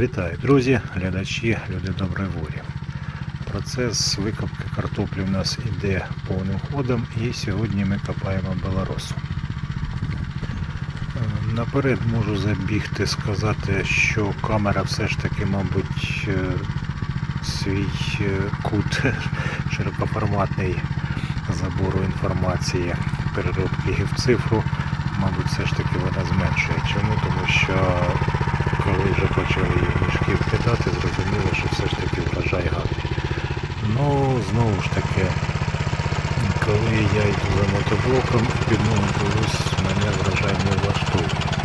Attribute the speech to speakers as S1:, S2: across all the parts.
S1: Вітаю, друзі, глядачі, люди доброї волі. Процес викопки картоплі у нас іде повним ходом і сьогодні ми копаємо белоросу. Е, Наперед можу забігти сказати, що камера все ж таки, мабуть, е, свій е, кут широкоформатний забору інформації, переробки в цифру, мабуть, все ж таки вона зменшує. Чому? Тому що коли вже почали мішки вкидати, зрозуміло, що все ж таки врожай гарний. Ну, знову ж таки, коли я йду за мотоблоком під ноги дивлюсь, мене врожай не влаштовує.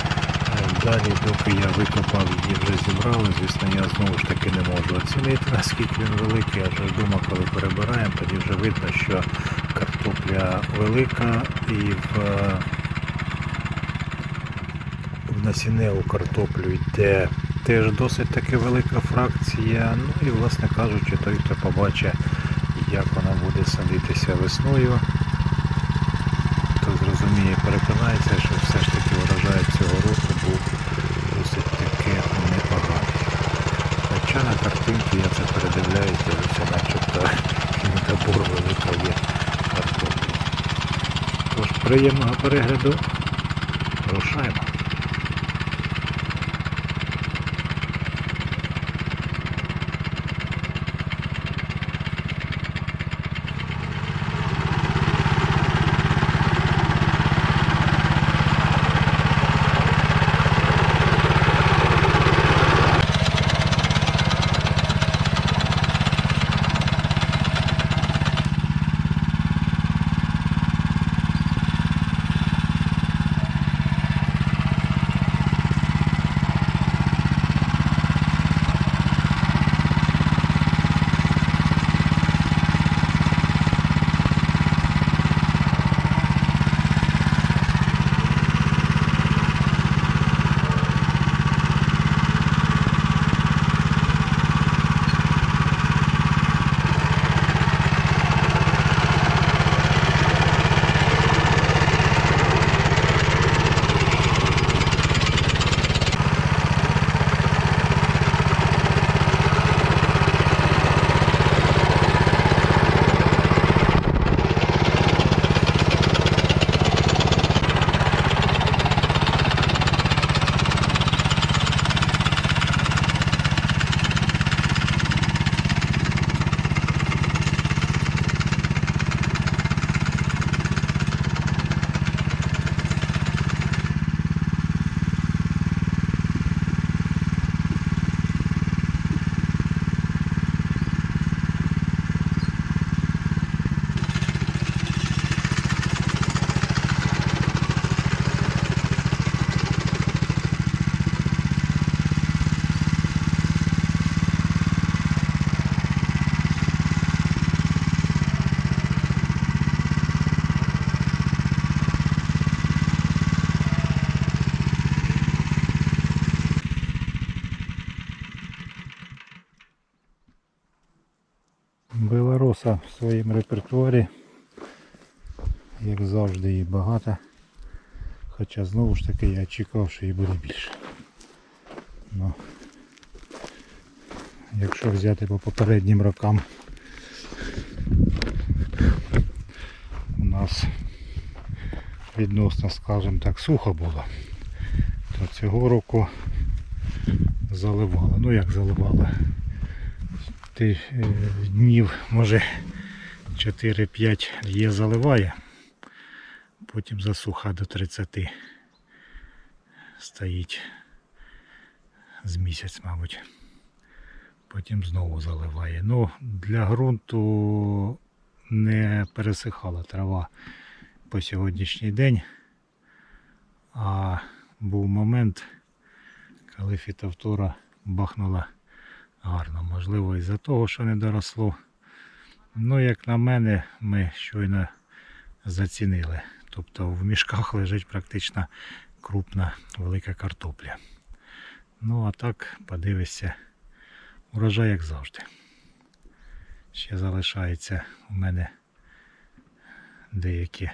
S1: Далі, доки я викопав її вже зібрали, звісно, я знову ж таки не можу оцінити, наскільки він великий, адже вдома, коли перебираємо, тоді вже видно, що картопля велика і в насінневу картоплю йде теж досить таки велика фракція. Ну і, власне кажучи, той, хто побачить, як вона буде садитися весною, то зрозуміє, переконається, що все ж таки врожай цього року був досить таки непоганий. Хоча на картинці я це передивляюсь, дивлюся, начебто недобор велика є картоплі. Тож приємного перегляду. Рушаємо. Белороса в своєму репертуарі, як завжди, її багато. Хоча знову ж таки я очікував, що її буде більше. Ну, якщо взяти по попереднім рокам, у нас відносно, скажімо так, сухо було, то цього року заливало. Ну як заливало? Е, днів, може 4-5 є заливає, потім засуха до 30 стоїть з місяць, мабуть. Потім знову заливає. Ну, для ґрунту не пересихала трава по сьогоднішній день. А був момент, коли фітовтора бахнула гарно. Можливо, із-за того, що не доросло. Ну, як на мене, ми щойно зацінили. Тобто в мішках лежить практично крупна велика картопля. Ну, а так, подивишся, урожай як завжди. Ще залишається у мене деякі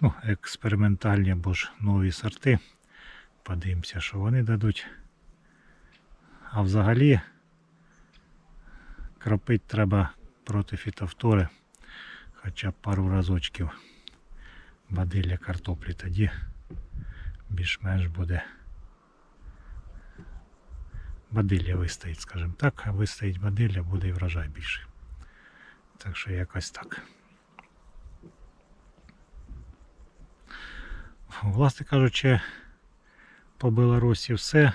S1: ну, експериментальні або ж нові сорти. Подивимося, що вони дадуть. А взагалі кропить треба проти фітофтори хоча б пару разочків бадилля картоплі. Тоді більш-менш буде бадилля вистоїть, скажімо так, а вистоїть бадилля, буде і врожай більший. Так що якось так. Власне кажучи, по Білорусі все.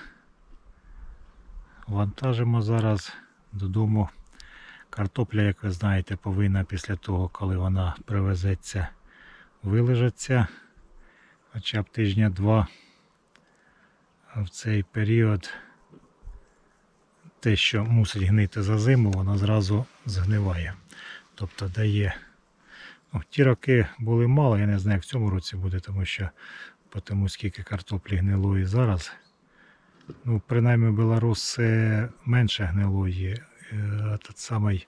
S1: Вантажимо зараз додому. Картопля, як ви знаєте, повинна після того, коли вона привезеться, вилежаться хоча б тижня-два. В цей період те, що мусить гнити за зиму, воно зразу згниває. Тобто дає. Ну, ті роки були мало, я не знаю, як в цьому році буде, тому що по тому скільки картоплі гнилої зараз. Ну, принаймні Білорус менше гнилої, е, а тот самий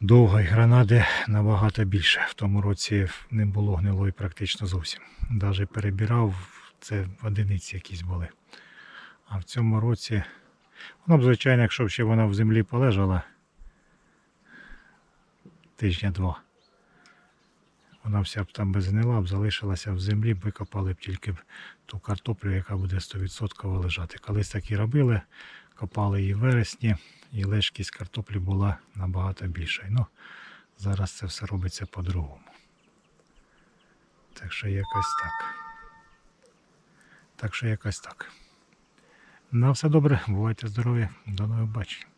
S1: довгої гранади набагато більше. В тому році не було гнилої практично зовсім. Навіть перебирав, це одиниці якісь були. А в цьому році, воно б, звичайно, якщо б ще вона в землі полежала тижня-два. Вона вся б там без гнила б залишилася в землі, б викопали б тільки б ту картоплю, яка буде 100% лежати. Колись так і робили, копали її в вересні, і лежкість картоплі була набагато більша. Ну, зараз це все робиться по-другому. Так що якось так. Так що якось так. На все добре, бувайте здорові, до нових бачень.